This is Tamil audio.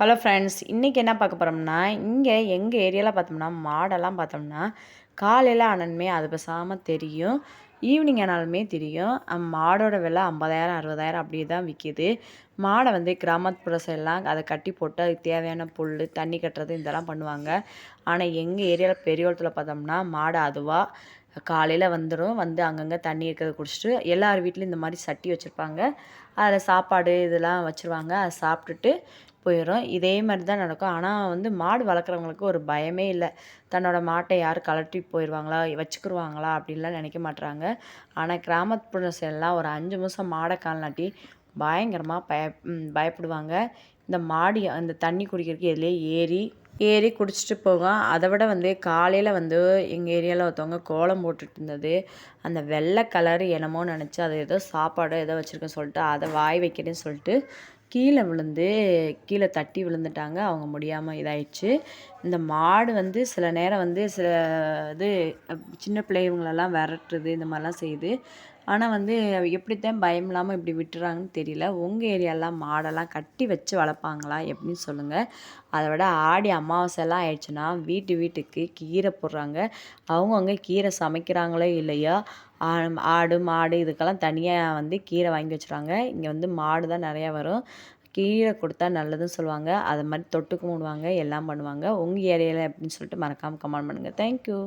ஹலோ ஃப்ரெண்ட்ஸ் இன்றைக்கி என்ன பார்க்க போகிறோம்னா இங்கே எங்கள் ஏரியாவில் பார்த்தோம்னா மாடெல்லாம் பார்த்தோம்னா காலையில் ஆனாலுமே அது பேசாமல் தெரியும். ஈவினிங் ஆனாலுமே தெரியும். மாடோட விலை ஐம்பதாயிரம் அறுபதாயிரம் அப்படி தான் விற்கிது மாடை வந்து கிராமப்புற சைடெலாம் அதை கட்டி போட்டு அதுக்கு தேவையான புல் தண்ணி கட்டுறது இதெல்லாம் பண்ணுவாங்க. ஆனால் எங்கள் ஏரியாவில் பெரியவளத்தில் பார்த்தோம்னா மாடை அதுவாக காலையில் வந்துடும் வந்து அங்கங்கே தண்ணி இருக்கிறத குடிச்சிட்டு எல்லார் வீட்லேயும் இந்த மாதிரி சட்டி வச்சுருப்பாங்க. அதில் சாப்பாடு இதெல்லாம் வச்சுருவாங்க. அதை சாப்பிட்டுட்டு போயிடும் இதே மாதிரி தான் நடக்கும். ஆனால் வந்து மாடு வளர்க்குறவங்களுக்கு ஒரு பயமே இல்லை. தன்னோட மாட்டை யார் கலட்டி போயிடுவாங்களா வச்சுக்கிருவாங்களா? அப்படின்லாம் நினைக்க மாட்டுறாங்க ஆனால் கிராமப்புற சைடெலாம் ஒரு அஞ்சு நிமிஷம் மாடை கால்நாட்டி பயங்கரமாக பய பயப்படுவாங்க. இந்த மாடி அந்த தண்ணி குடிக்கிறதுக்கு எதுலேயே ஏறி ஏறி குடிச்சிட்டு போகும் அதை விட வந்து காலையில் வந்து எங்கள் ஏரியாவில் ஒருத்தவங்க கோலம் போட்டுட்டு இருந்தது. அந்த வெள்ளை கலர் என்னமோ நினச்சி அது ஏதோ சாப்பாடு ஏதோ வச்சுருக்கேன்னு சொல்லிட்டு அதை வாய் வைக்கிறேன்னு சொல்லிட்டு கீழே விழுந்து கீழே தட்டி விழுந்துட்டாங்க. அவங்க முடியாமல் இதாயிடுச்சு. இந்த மாடு வந்து சில நேரம் வந்து சில இது சின்ன பிள்ளைங்களெல்லாம் விரட்டுறது இந்த மாதிரிலாம் செய்யுது. ஆனால் வந்து எப்படித்தான் பயம் இல்லாமல் இப்படி விட்டுறாங்கன்னு தெரியல. உங்கள் ஏரியாலாம் மாடெல்லாம் கட்டி வச்சு வளர்ப்பாங்களா எப்படின்னு சொல்லுங்கள் அதை விட ஆடி அமாவாசைலாம் ஆயிடுச்சுன்னா வீட்டு வீட்டுக்கு கீரை போடுறாங்க. அவங்கவுங்க கீரை சமைக்கிறாங்களோ இல்லையோ ஆடு மாடு இதுக்கெல்லாம் தனியாக வந்து கீரை வாங்கி வச்சுருவாங்க. இங்கே வந்து மாடு தான் நிறையா வரும். கீரை கொடுத்தா நல்லதுன்னு சொல்லுவாங்க. அதை மாதிரி தொட்டுக்கும் விடுவாங்க எல்லாம் பண்ணுவாங்க. உங்கள் ஏரியாவில் அப்படின்னு சொல்லிட்டு மறக்காமல் கமெண்ட் பண்ணுங்கள் தேங்க்யூ